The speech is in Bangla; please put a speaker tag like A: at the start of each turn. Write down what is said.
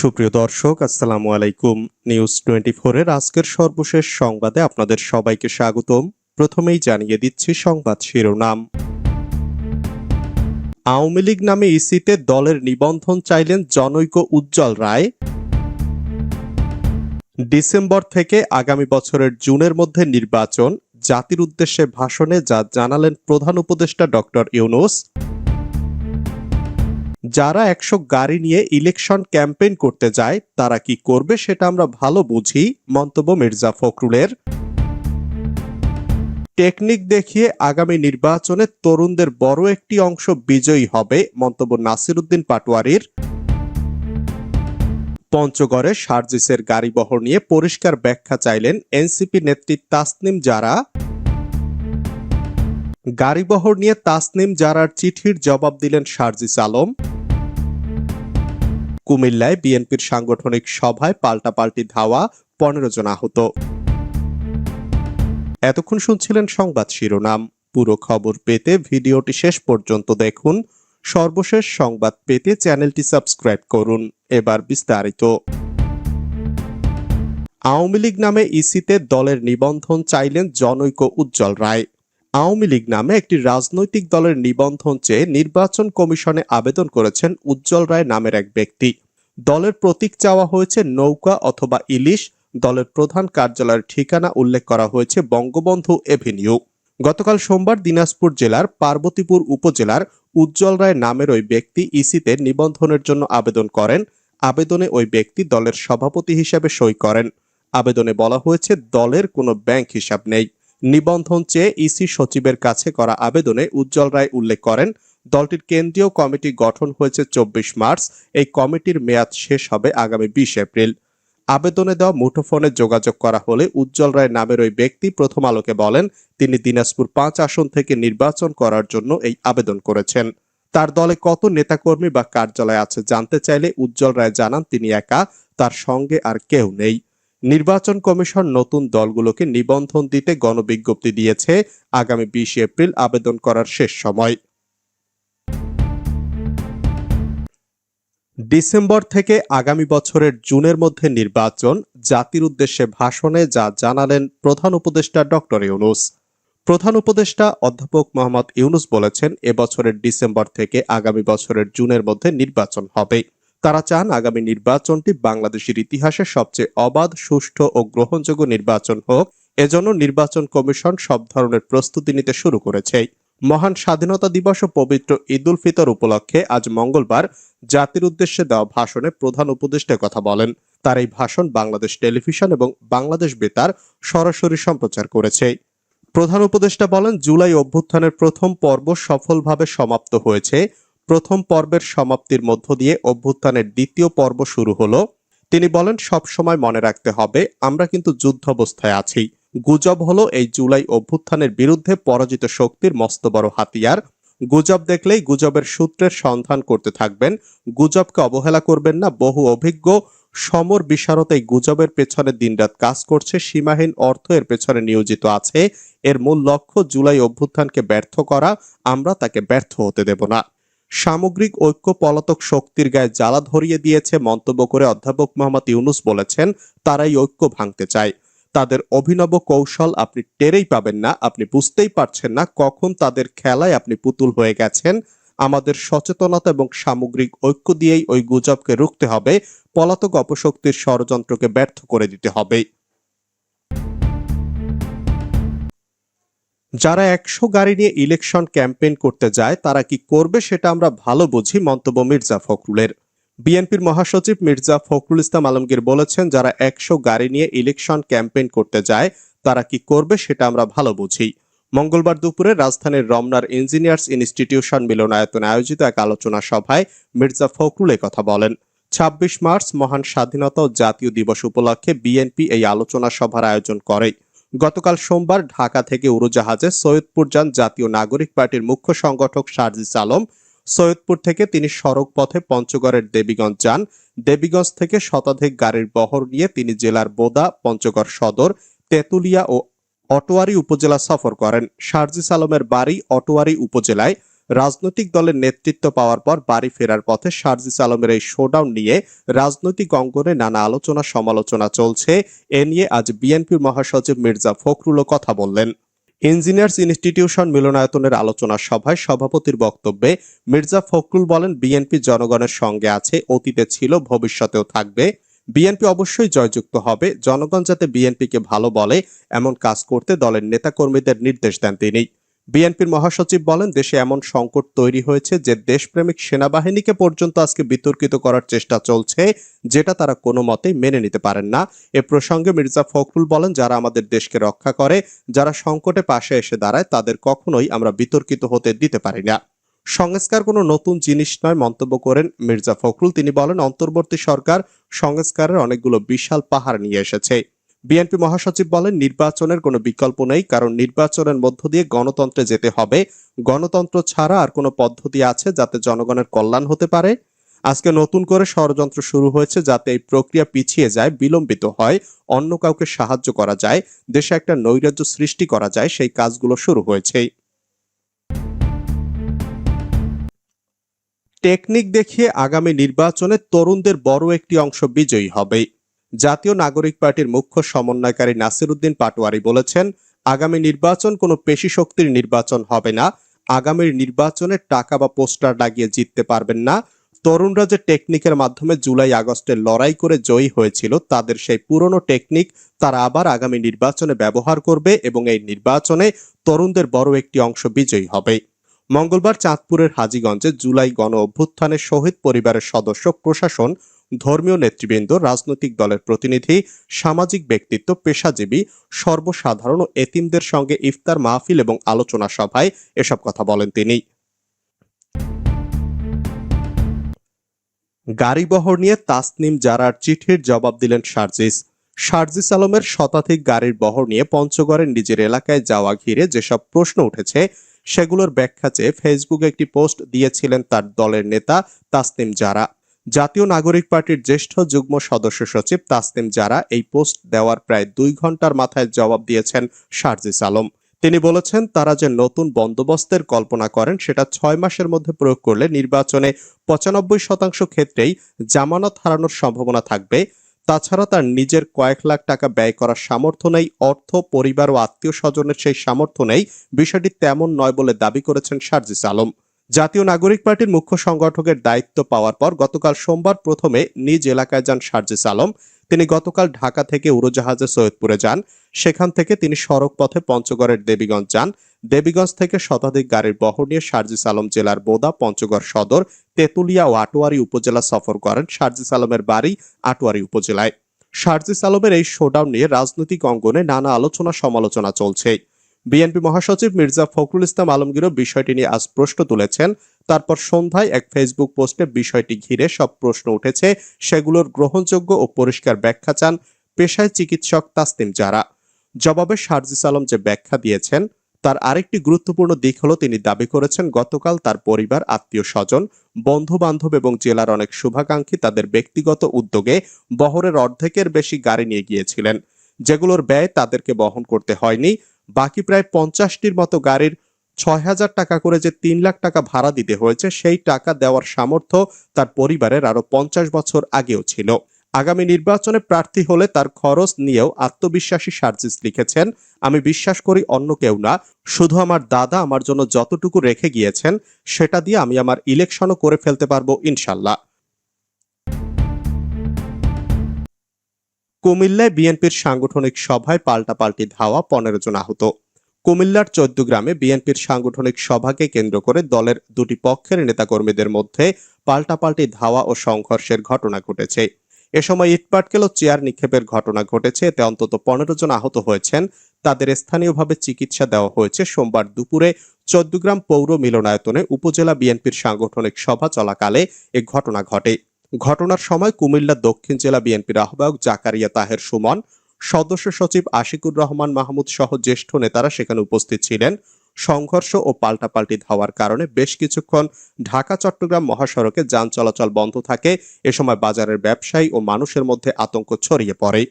A: সুপ্রিয় দর্শক, আসসালামু আলাইকুম। নিউজ টোয়েন্টি এর আজকের সর্বশেষ সংবাদে আপনাদের সবাইকে স্বাগতম। প্রথমেই জানিয়ে দিচ্ছি সংবাদ শিরোনাম। আওয়ামী লীগ নামে ইসিতে দলের নিবন্ধন চাইলেন জনৈক উজ্জ্বল রায়। ডিসেম্বর থেকে আগামী বছরের জুনের মধ্যে নির্বাচন। জাতির উদ্দেশ্যে ভাষণে যা জানালেন প্রধান উপদেষ্টা ডক্টর ইউনুস। যারা একশো গাড়ি নিয়ে ইলেকশন ক্যাম্পেইন করতে যায়, তারা কি করবে সেটা আমরা ভালো বুঝি, মন্তব্য মির্জা ফখরুলের। টেকনিক দেখিয়ে আগামী নির্বাচনে তরুণদের বড় একটি অংশ বিজয়ী হবে, মন্তব্য নাসিরুদ্দিন পাটোয়ারির। পঞ্চগড়ে সার্জিসের গাড়িবহর নিয়ে পরিষ্কার ব্যাখ্যা চাইলেন এনসিপি নেত্রী তাসনিম যারা গাড়িবহর নিয়ে তাসনিম জারার চিঠির জবাব দিলেন সার্জিস আলম। কুমিল্লায় বিএনপির সাংগঠনিক সভায় পাল্টাপাল্টি ধাওয়া পনেরো জন আহত। এতক্ষণ শুনছিলেন সংবাদ শিরোনাম। পুরো খবর পেতে ভিডিওটি শেষ পর্যন্ত দেখুন। সর্বশেষ সংবাদ পেতে চ্যানেলটি সাবস্ক্রাইব করুন। এবার বিস্তারিত। আওয়ামী লীগ নামে ইসিতে দলের নিবন্ধন চাইলেন জনৈক উজ্জ্বল রায়। আওয়ামী লীগ নামে একটি রাজনৈতিক দলের নিবন্ধন চেয়ে নির্বাচন কমিশনে আবেদন করেছেন উজ্জ্বল রায় নামের এক ব্যক্তি। দলের প্রতীক চাওয়া হয়েছে নৌকা অথবা ইলিশ। দলের প্রধান কার্যালয়ের ঠিকানা উল্লেখ করা হয়েছে বঙ্গবন্ধু এভিনিউ। গতকাল সোমবার দিনাজপুর জেলার পার্বতীপুর উপজেলার উজ্জ্বল রায় নামের ওই ব্যক্তি ইসিতে নিবন্ধনের জন্য আবেদন করেন। আবেদনে ওই ব্যক্তি দলের সভাপতি হিসেবে সই করেন। আবেদনে বলা হয়েছে, দলের কোনো ব্যাংক হিসাব নেই। নিবন্ধন চেয়ে ইসি সচিবের কাছে করা আবেদনে উজ্জ্বল রায় উল্লেখ করেন, দলটির কেন্দ্রীয় কমিটি গঠন হয়েছে চব্বিশ মার্চ, এই কমিটির মেয়াদ শেষ হবে আগামী বিশ এপ্রিল। আবেদনে দেওয়া মুঠোফোনে যোগাযোগ করা হলে উজ্জ্বল রায় নামের ওই ব্যক্তি প্রথম আলোকে বলেন, তিনি দিনাজপুর পাঁচ আসন থেকে নির্বাচন করার জন্য এই আবেদন করেছেন। তার দলে কত নেতাকর্মী বা কার্যালয় আছে জানতে চাইলে উজ্জ্বল রায় জানান, তিনি একা, তার সঙ্গে আর কেউ নেই। নির্বাচন কমিশন নতুন দলগুলোকে নিবন্ধন দিতে গণবিজ্ঞপ্তি দিয়েছে। আগামী বিশ এপ্রিল আবেদন করার শেষ সময়। ডিসেম্বর থেকে আগামী বছরের জুনের মধ্যে নির্বাচন। জাতির উদ্দেশ্যে ভাষণে যা জানালেন প্রধান উপদেষ্টা ডক্টর ইউনুস। প্রধান উপদেষ্টা অধ্যাপক মোহাম্মদ ইউনুস বলেছেন, এবছরের ডিসেম্বর থেকে আগামী বছরের জুনের মধ্যে নির্বাচন হবে। তারা চান আগামী নির্বাচনটি বাংলাদেশের ইতিহাসে সবচেয়ে অবাধ, সুষ্ঠু ও গ্রহণযোগ্য নির্বাচন হোক। এজন্য নির্বাচন কমিশন সব ধরনের প্রস্তুতি নিতে শুরু করেছে। মহান স্বাধীনতা দিবস ও পবিত্র ঈদ উল ফিতর উপলক্ষে আজ মঙ্গলবার জাতির উদ্দেশ্যে দেওয়া ভাষণে প্রধান উপদেষ্টা কথা বলেন। তার এই ভাষণ বাংলাদেশ টেলিভিশন এবং বাংলাদেশ বেতার সরাসরি সম্প্রচার করেছে। প্রধান উপদেষ্টা বলেন, জুলাই অভ্যুত্থানের প্রথম পর্ব সফলভাবে সমাপ্ত হয়েছে। প্রথম পর্বের সমাপ্তির মধ্য দিয়ে অভ্যুত্থানের দ্বিতীয় পর্ব শুরু হলো। তিনি বলেন, সব সময় মনে রাখতে হবে, আমরা কিন্তু যুদ্ধাবস্থায় আছি। গুজব হলো এই জুলাই অভ্যুত্থানের বিরুদ্ধে পরাজিত শক্তির মস্ত বড় হাতিয়ার। গুজব দেখলেই গুজবের সূত্রের সন্ধান করতে থাকবেন। গুজবকে অবহেলা করবেন না, বহু অভিজ্ঞ সমর বিশারদ এই গুজবের পেছনে দিনরাত কাজ করছে, সীমাহীন অর্থ এর পেছনে নিয়োজিত আছে। এর মূল লক্ষ্য, জুলাই অভ্যুত্থানকে ব্যর্থ করা, আমরা তাকে ব্যর্থ হতে দেব না। সামগ্রিক ঐক্য পলাতক শক্তির গায়ে জ্বালা ধরিয়ে দিয়েছে মন্তব্য করে অধ্যাপক মোহাম্মদ ইউনুস বলেছেন, তারাই ঐক্য ভাঙতে চায়। তাদের অভিনব কৌশল আপনি টেরেই পাবেন না, আপনি বুঝতেই পারছেন না কখন তাদের খেলায় আপনি পুতুল হয়ে গেছেন। আমাদের সচেতনতা এবং সামগ্রিক ঐক্য দিয়েই ওই গুজবকে রুখতে হবে, পলাতক অপশক্তির ষড়যন্ত্রকে ব্যর্থ করে দিতে হবে। যারা একশো গাড়ি নিয়ে ইলেকশন ক্যাম্পেইন করতে যায়, তারা কি করবে সেটা আমরা ভালো বুঝি, মন্তব্য মির্জা ফখরুলের। বিএনপির মহাসচিব মির্জা ফখরুল ইসলাম আলমগীর বলেছেন, যারা একশো গাড়ি নিয়ে ইলেকশন ক্যাম্পেইন করতে যায়, তারা কি করবে সেটা আমরা ভালো বুঝি। মঙ্গলবার দুপুরে রাজধানীর রমনার ইঞ্জিনিয়ার্স ইনস্টিটিউশন মিলনায়তনে আয়োজিত এক আলোচনা সভায় মির্জা ফখরুল কথা বলেন। ছাব্বিশ মার্চ মহান স্বাধীনতা ও জাতীয় দিবস উপলক্ষে বিএনপি এই আলোচনা সভার আয়োজন করে। গতকাল সোমবার ঢাকা থেকে উড়োজাহাজে সৈয়দপুর যান জাতীয় নাগরিক পার্টির মুখ্য সংগঠক সার্জিস আলম। সৈয়দপুর থেকে তিনি সড়ক পথে পঞ্চগড়ের দেবীগঞ্জ যান। দেবীগঞ্জ থেকে শতাধিক গাড়ির বহর নিয়ে তিনি জেলার বোদা, পঞ্চগড় সদর, তেঁতুলিয়া ও অটোয়ারি উপজেলা সফর করেন। সার্জিস আলমের বাড়ি অটোয়ারি উপজেলায় রাজনৈতিক দলের নেতৃত্ব পাওয়ার পর বাড়ি ফেরার পথে সার্জিস আলমের এই শোডাউন নিয়ে রাজনৈতিক অঙ্গনে নানা আলোচনা সমালোচনা চলছে। এ নিয়ে আজ বিএনপির মহাসচিব মির্জা ফখরুলও কথা বললেন। ইঞ্জিনিয়ার্স ইনস্টিটিউশন মিলনায়তনের আলোচনা সভায় সভাপতির বক্তব্যে মির্জা ফখরুল বলেন, বিএনপি জনগণের সঙ্গে আছে, অতীতে ছিল, ভবিষ্যতেও থাকবে। বিএনপি অবশ্যই জয়যুক্ত হবে, জনগণ যাতে বিএনপিকে ভালো বলে, এমন কাজ করতে দলের নেতাকর্মীদের নির্দেশ দেন তিনি। বিএনপির মহাসচিব বলেন, দেশে এমন সংকট তৈরি হয়েছে যে দেশপ্রেমিক সেনাবাহিনীকে পর্যন্ত আজকে বিতর্কিত করার চেষ্টা চলছে, যেটা তারা কোনো মতেই মেনে নিতে পারেন না। এ প্রসঙ্গে মির্জা ফখরুল বলেন, যারা আমাদের দেশকে রক্ষা করে, যারা সংকটে পাশে এসে দাঁড়ায়, তাদের কখনোই আমরা বিতর্কিত হতে দিতে পারি না। সংস্কার কোনো নতুন জিনিস নয়, মন্তব্য করেন মির্জা ফখরুল। তিনি বলেন, অন্তর্বর্তী সরকার সংস্কারের অনেকগুলো বিশাল পাহাড় নিয়ে এসেছে। বিএনপি মহাসচিব বলেন, নির্বাচনের কোনো বিকল্প নেই, কারণ নির্বাচনের মধ্য দিয়ে গণতন্ত্রে যেতে হবে। গণতন্ত্র ছাড়া আর কোনো পদ্ধতি আছে যাতে জনগণের কল্যাণ হতে পারে? আজকে নতুন করে ষড়যন্ত্র শুরু হয়েছে যাতে এই প্রক্রিয়া পিছিয়ে যায়, বিলম্বিত হয়, অন্য কাউকে সাহায্য করা যায়, দেশে একটা নৈরাজ্য সৃষ্টি করা যায়, সেই কাজগুলো শুরু হয়েছে। টেকনিক দেখিয়ে আগামী নির্বাচনে তরুণদের বড় একটি অংশ বিজয়ী হবে। জাতীয় নাগরিক পার্টির মুখ্য সমন্বয়কারী নাসির উদ্দিন পাটোয়ারি বলেছেন, আগামী নির্বাচন কোনো পেশি শক্তির নির্বাচন হবে না। আগামীর নির্বাচনে টাকা বা পোস্টার লাগিয়ে জিততে পারবেন না। তরুণরা যে টেকনিকের মাধ্যমে জুলাই আগস্টে লড়াই করে জয়ী হয়েছিল, তাদের সেই পুরনো টেকনিক তারা আবার আগামী নির্বাচনে ব্যবহার করবে এবং এই নির্বাচনে তরুণদের বড় একটি অংশ বিজয়ী হবে। মঙ্গলবার চাঁদপুরের হাজীগঞ্জে জুলাই গণ অভ্যুত্থানে শহীদ পরিবারের সদস্য, প্রশাসন, ধর্মীয় নেতৃবৃন্দ, রাজনৈতিক দলের প্রতিনিধি, সামাজিক ব্যক্তিত্ব, পেশাজীবী, সর্বসাধারণ ও এতিমদের সঙ্গে ইফতার মাহফিল এবং আলোচনা সভায় এসব কথা বলেন তিনি। গাড়ি বহর নিয়ে তাসনিম জারার চিঠির জবাব দিলেন সার্জিস। সার্জিস আলমের শতাধিক গাড়ির বহর নিয়ে পঞ্চগড়ের নিজের এলাকায় যাওয়া ঘিরে যেসব প্রশ্ন উঠেছে সেগুলোর ব্যাখ্যা চেয়ে ফেসবুকে একটি পোস্ট দিয়েছিলেন তার দলের নেতা তাসনিম জারা। জাতীয় নাগরিক পার্টির জ্যেষ্ঠ যুগ্ম সদস্য সচিব তাসনিম জারা এই পোস্ট দেওয়ার প্রায় দুই ঘণ্টার মাথায় জবাব দিয়েছেন সার্জিস আলম। তিনি বলেছেন, তারা যে নতুন বন্দোবস্তের কল্পনা করেন, সেটা ছয় মাসের মধ্যে প্রয়োগ করলে নির্বাচনে পঁচানব্বই শতাংশ ক্ষেত্রেই জামানত হারানোর সম্ভাবনা থাকবে। তাছাড়া তার নিজের কয়েক লাখ টাকা ব্যয় করার সামর্থ্য নেই, অর্থ, পরিবার ও আত্মীয় স্বজনের সেই সামর্থ্য নেই, বিষয়টি তেমন নয় বলে দাবি করেছেন সার্জিস আলম। জাতীয় নাগরিক পার্টির মুখ্য সংগঠকের দায়িত্ব পাওয়ার পর গতকাল সোমবার প্রথমে নিজ এলাকায় যান সার্জিস আলম। তিনি গতকাল ঢাকা থেকে উড়োজাহাজে সৈয়দপুরে যান। সেখান থেকে তিনি সড়ক পথে পঞ্চগড়ের দেবীগঞ্জ যান। দেবীগঞ্জ থেকে শতাধিক গাড়ির বহর নিয়ে সার্জিস আলম জেলার বোদা, পঞ্চগড় সদর, তেতুলিয়া ও আটোয়ারি উপজেলা সফর করেন সার্জিস আলমের বাড়ি আটোয়ারি উপজেলায়। সার্জিস আলমের এই শোডাউন নিয়ে রাজনৈতিক অঙ্গনে নানা আলোচনা সমালোচনা চলছে বিএনপি মহাসচিব মির্জা ফখরুল ইসলাম আলমগীরও বিষয়টি নিয়ে আজ প্রশ্ন তুলেছেন। তারপর সন্ধ্যায় এক ফেসবুক পোস্টে বিষয়টি ঘিরে সব প্রশ্ন উঠেছে। সেগুলোর গ্রহণযোগ্য ও পরিষ্কার ব্যাখ্যা চান পেশায় চিকিৎসক তাসনিম যারা জবাবে সার্জিস আলম যে ব্যাখ্যা দিয়েছেন, তার আরেকটি গুরুত্বপূর্ণ দিক হলো তিনি দাবি করেছেন, গতকাল তার পরিবার, আত্মীয় স্বজন বন্ধু বান্ধব এবং জেলার অনেক শুভাকাঙ্ক্ষী তাদের ব্যক্তিগত উদ্যোগে বহরের অর্ধেকের বেশি গাড়ি নিয়ে গিয়েছিলেন। যেগুলোর ব্যয় তাদেরকে বহন করতে হয়নি। বাকি প্রায় পঞ্চাশটির মতো গাড়ির ছয় হাজার টাকা করে যে তিন লাখ টাকা ভাড়া দিতে হয়েছে, সেই টাকা দেওয়ার সামর্থ্য তার পরিবারের আরও পঞ্চাশ বছর আগেও ছিল। আগামী নির্বাচনে প্রার্থী হলে তার খরচ নিয়েও আত্মবিশ্বাসী সার্জিস লিখেছেন, আমি বিশ্বাস করি অন্য কেউ না, শুধু আমার দাদা আমার জন্য যতটুকু রেখে গিয়েছেন, সেটা দিয়ে আমি আমার ইলেকশনও করে ফেলতে পারব ইনশাল্লাহ। কুমিল্লায় বিএনপির সাংগঠনিক সভায় পাল্টাপাল্টি ধাওয়া পনেরো জন আহত। কুমিল্লার চোদ্দ গ্রামে বিএনপির সাংগঠনিক সভাকে কেন্দ্র করে দলের দুটি পক্ষের নেতাকর্মীদের মধ্যে পাল্টাপাল্টি ধাওয়া ও সংঘর্ষের ঘটনা ঘটেছে। এ সময় ইটপাটকেল ও চেয়ার নিক্ষেপের ঘটনা ঘটেছে। এতে অন্তত পনেরো জন আহত হয়েছেন। তাদের স্থানীয়ভাবে চিকিৎসা দেওয়া হয়েছে। সোমবার দুপুরে চৌদ্দগ্রাম পৌর মিলনায়তনে উপজেলা বিএনপির সাংগঠনিক সভা চলাকালে এ ঘটনা ঘটে। ঘটনার সময় কুমিল্লা দক্ষিণ জেলা বিএনপির আহ্বায়ক জাকারিয়া তাহের সুমন, সদস্য সচিব আশিকুর রহমান মাহমুদ সহ জ্যেষ্ঠ নেতারা সেখানে উপস্থিত ছিলেন। সংঘর্ষ ও পাল্টাপাল্টি ধাওয়ার কারণে বেশ কিছুক্ষণ ঢাকা, চট্টগ্রাম মহাসড়কে যান চলাচল বন্ধ থাকে। এ সময় বাজারের ব্যবসায়ী ও মানুষের মধ্যে আতঙ্ক ছড়িয়ে পড়ে।